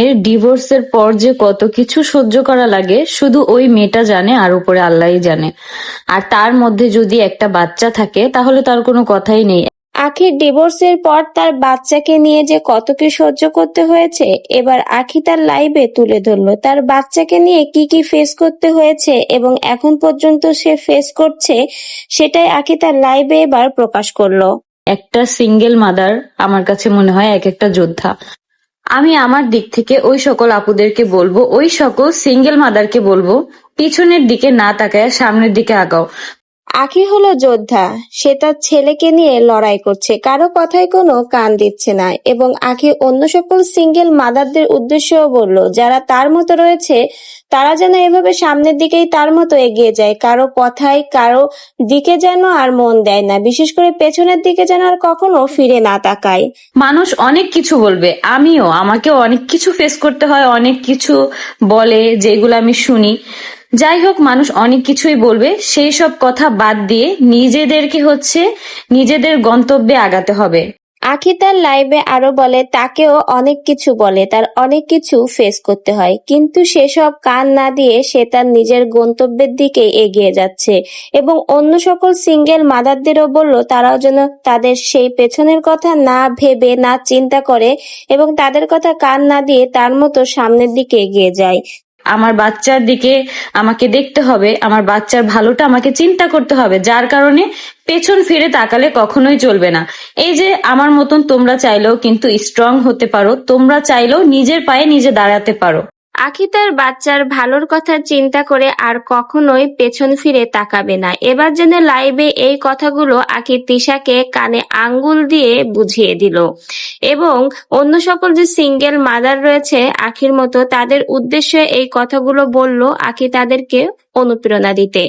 এর ডিভোর্সের পর যে কত কিছু সহ্য করা লাগে শুধু ওই মেয়েটা জানে আর উপরে আল্লাহই জানে। আর তার মধ্যে যদি একটা বাচ্চা থাকে তাহলে তার কোনো কথাই নেই। আখির ডিভোর্সের পর তার বাচ্চাকে নিয়ে যে কত কি সহ্য করতে হয়েছে এবার আখি তার লাইভে তুলে ধরলো। তার বাচ্চাকে নিয়ে কি কি ফেস করতে হয়েছে এবং এখন পর্যন্ত সে ফেস করছে সেটাই আখি তার লাইভে এবার প্রকাশ করল। একটা সিঙ্গেল মাদার আমার কাছে মনে হয় এক একটা যোদ্ধা। আমি আমার দিক থেকে ওই সকল আপুদেরকে বলব, ওই সকল সিঙ্গেল মাদারকে বলব, পিছনের দিকে না তাকায় সামনের দিকে আগাও। আখি হলো যোদ্ধা। সে তার ছেলেকে নিয়ে লড়াই করছে। কারও কথায় কোনো কান দিচ্ছে না এবং আখি অন্য সকল সিঙ্গেল মাদারদের উদ্দেশ্যেও বলল, যারা তার মতো রয়েছে, তারা যেন এভাবে সামনের দিকেই তার মতো এগিয়ে যায়। কারও কথায় কারও দিকে যেন আর মন দেয় না। বিশেষ করে পেছনের দিকে যেন আর কখনো ফিরে না তাকায়। মানুষ অনেক কিছু বলবে। আমিও। আমাকেও অনেক কিছু ফেস করতে হয়, অনেক কিছু বলে, যেগুলো আমি শুনি। যাই হোক মানুষ অনেক কিছুই বলবে। সেই সব কথা বাদ দিয়ে নিজেদেরকে হচ্ছে নিজেদের গন্তব্যে আগাতে হবে। আখি তার লাইভে আরও বলে, তাকেও অনেক কিছু বলে, তার অনেক কিছু ফেস করতে হয়। কিন্তু সেসব কান না দিয়ে সে তার নিজের গন্তব্যের দিকে এগিয়ে যাচ্ছে। এবং অন্য সকল সিঙ্গেল মাদারদেরও বলল, তারাও যেন তাদের সেই পেছনের কথা না ভেবে, না চিন্তা করে এবং তাদের কথা কান না দিয়ে তার মতো সামনের দিকে এগিয়ে যায়। আমার বাচ্চার দিকে আমাকে দেখতে হবে, আমার বাচ্চার ভালোটা আমাকে চিন্তা করতে হবে, যার কারণে পেছন ফিরে তাকালে কখনোই চলবে না। এই যে আমার মতন তোমরা চাইলেও কিন্তু স্ট্রং হতে পারো, তোমরা চাইলেও নিজের পায়ে নিজে দাঁড়াতে পারো। আখি তার বাচ্চার ভালোর কথা চিন্তা করে আর কখনোই পেছন ফিরে তাকাবে না। এবার যেন লাইভে এই কথাগুলো আখি তিশাকে কানে আঙ্গুল দিয়ে বুঝিয়ে দিল। এবং অন্য সকল যে সিঙ্গেল মাদার রয়েছে আখির মতো, তাদের উদ্দেশ্যে এই কথাগুলো বলল আখি তাদেরকে অনুপ্রেরণা দিতে।